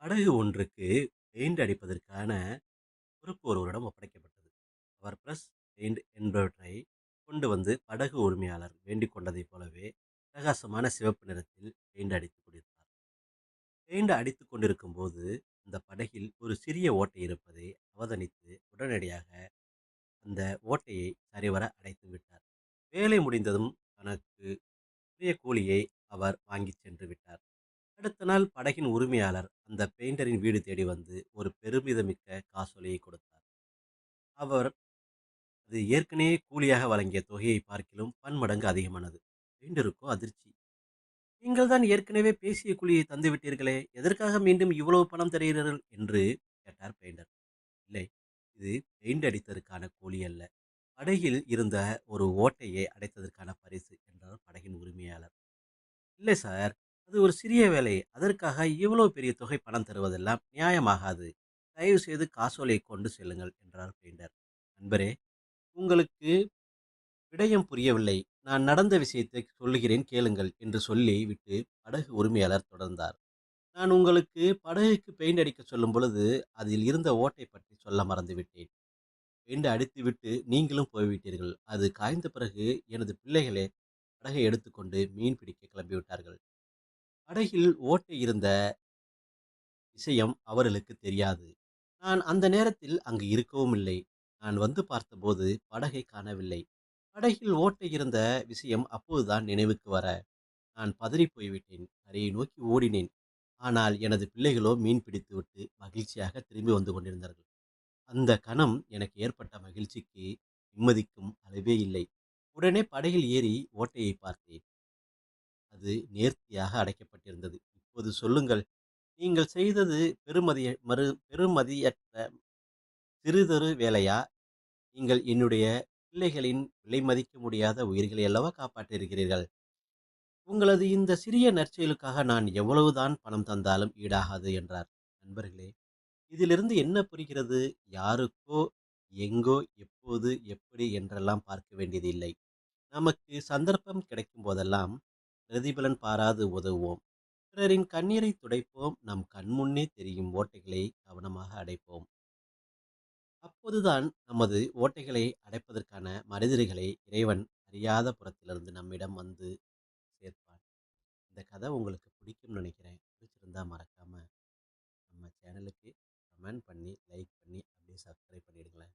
படகு ஒன்றுக்கு பெயிண்ட் அடிப்பதற்கான பொறுப்பு ஒருவரிடம் ஒப்படைக்கப்பட்டது. அவர் பிரஸ் பெயிண்ட் என்பவற்றை கொண்டு வந்து படகு உரிமையாளர் வேண்டிக் கொண்டதைப் போலவே பிரகாசமான சிவப்பு நிறத்தில் பெயிண்ட் அடித்துக் கொண்டிருந்தார். பெயிண்ட் அடித்துக் கொண்டிருக்கும்போது அந்த படகில் ஒரு சிறிய ஓட்டை இருப்பதை அவதானித்து உடனடியாக அந்த ஓட்டையை சரிவர அடைத்து விட்டார். வேலை முடிந்ததும் தனக்கு உரிய கூலியை அவர் வாங்கிச் சென்று விட்டார். அடுத்த நாள் படகின் உரிமையாளர் அந்த பெயிண்டரின் வீடு தேடி வந்து ஒரு பெருமிதமிக்க காசோலையை கொடுத்தார். அவர் அது ஏற்கனவே கூலியாக வழங்கிய தொகையை பார்க்கிலும் பன்மடங்கு அதிகமானது. பெயிண்டருக்கோ அதிர்ச்சி. நீங்கள் தான் ஏற்கனவே பேசிய கூலியை தந்துவிட்டீர்களே எதற்காக மீண்டும் இவ்வளவு பணம் தருகிறீர்கள் என்று கேட்டார் பெயிண்டர். இல்லை, இது பெயிண்ட் அடித்ததற்கான கூலி அல்ல. படகில் இருந்த ஒரு ஓட்டையை அடைத்ததற்கான பரிசு என்றார் படகின் உரிமையாளர். இல்லை சார், அது ஒரு சிறிய வேலை. அதற்காக இவ்வளவு பெரிய தொகை பணம் தருவதெல்லாம் நியாயமாகாது. தயவு செய்து காசோலையை கொண்டு செல்லுங்கள் என்றார் பெயிண்டர். நண்பரே, உங்களுக்கு விடயம் புரியவில்லை. நான் நடந்த விஷயத்தை சொல்லுகிறேன் கேளுங்கள் என்று சொல்லி விட்டு படகு உரிமையாளர் தொடர்ந்தார். நான் உங்களுக்கு படகுக்கு பெயிண்ட் அடிக்கச் சொல்லும் பொழுது அதில் இருந்த ஓட்டை பற்றி சொல்ல மறந்துவிட்டேன். பெயிண்ட் அடித்துவிட்டு நீங்களும் போய்விட்டீர்கள். அது காய்ந்த பிறகு எனது பிள்ளைகளே படகை எடுத்துக்கொண்டு மீன் பிடிக்க கிளம்பிவிட்டார்கள். படகில் ஓட்டை இருந்த விஷயம் அவர்களுக்கு தெரியாது. நான் அந்த நேரத்தில் அங்கு இருக்கவும் இல்லை. நான் வந்து பார்த்தபோது படகை காணவில்லை. படகில் ஓட்ட இருந்த விஷயம் அப்போதுதான் நினைவுக்கு வர, நான் பதறி போய்விட்டேன். கரையை நோக்கி ஓடினேன். ஆனால் எனது பிள்ளைகளோ மீன் பிடித்துவிட்டு மகிழ்ச்சியாக திரும்பி வந்து கொண்டிருந்தார்கள். அந்த கணம் எனக்கு ஏற்பட்ட மகிழ்ச்சிக்கு நிம்மதிக்கும் அளவே இல்லை. உடனே படகில் ஏறி ஓட்டையை பார்த்தேன். அது நேர்த்தியாக அடைக்கப்பட்டிருந்தது. இப்போது சொல்லுங்கள், நீங்கள் செய்தது பெருமதிய மறு பெருமதியற்ற சிறிதொரு வேலையா? நீங்கள் என்னுடைய பிள்ளைகளின் விலை மதிக்க முடியாத உயிர்களை அல்லவா காப்பாற்றியிருக்கிறீர்கள். உங்களது இந்த சிறிய நற்செயலுக்காக நான் எவ்வளவுதான் பணம் தந்தாலும் ஈடாகாது என்றார். நண்பர்களே, இதிலிருந்து என்ன புரிகிறது? யாருக்கோ, எங்கோ, எப்போது, எப்படி என்றெல்லாம் பார்க்க வேண்டியது இல்லை. நமக்கு சந்தர்ப்பம் கிடைக்கும் போதெல்லாம் பிரதிபலன் பாராது உதவுவோம். பிறரின் கண்ணீரை துடைப்போம். நம் கண்முன்னே தெரியும் ஓட்டைகளை கவனமாக அடைப்போம். அப்போதுதான் நமது ஓட்டைகளை அடைப்பதற்கான மனிதர்களை இறைவன் அறியாத புறத்திலிருந்து நம்மிடம் வந்து சேர்ப்பான். இந்த கதை உங்களுக்கு பிடிக்கும்னு நினைக்கிறேன். பிடிச்சிருந்தா மறக்காம நம்ம சேனலுக்கு கமெண்ட் பண்ணி, லைக் பண்ணி, அப்படியே சப்ஸ்கிரைப் பண்ணிடுங்களேன்.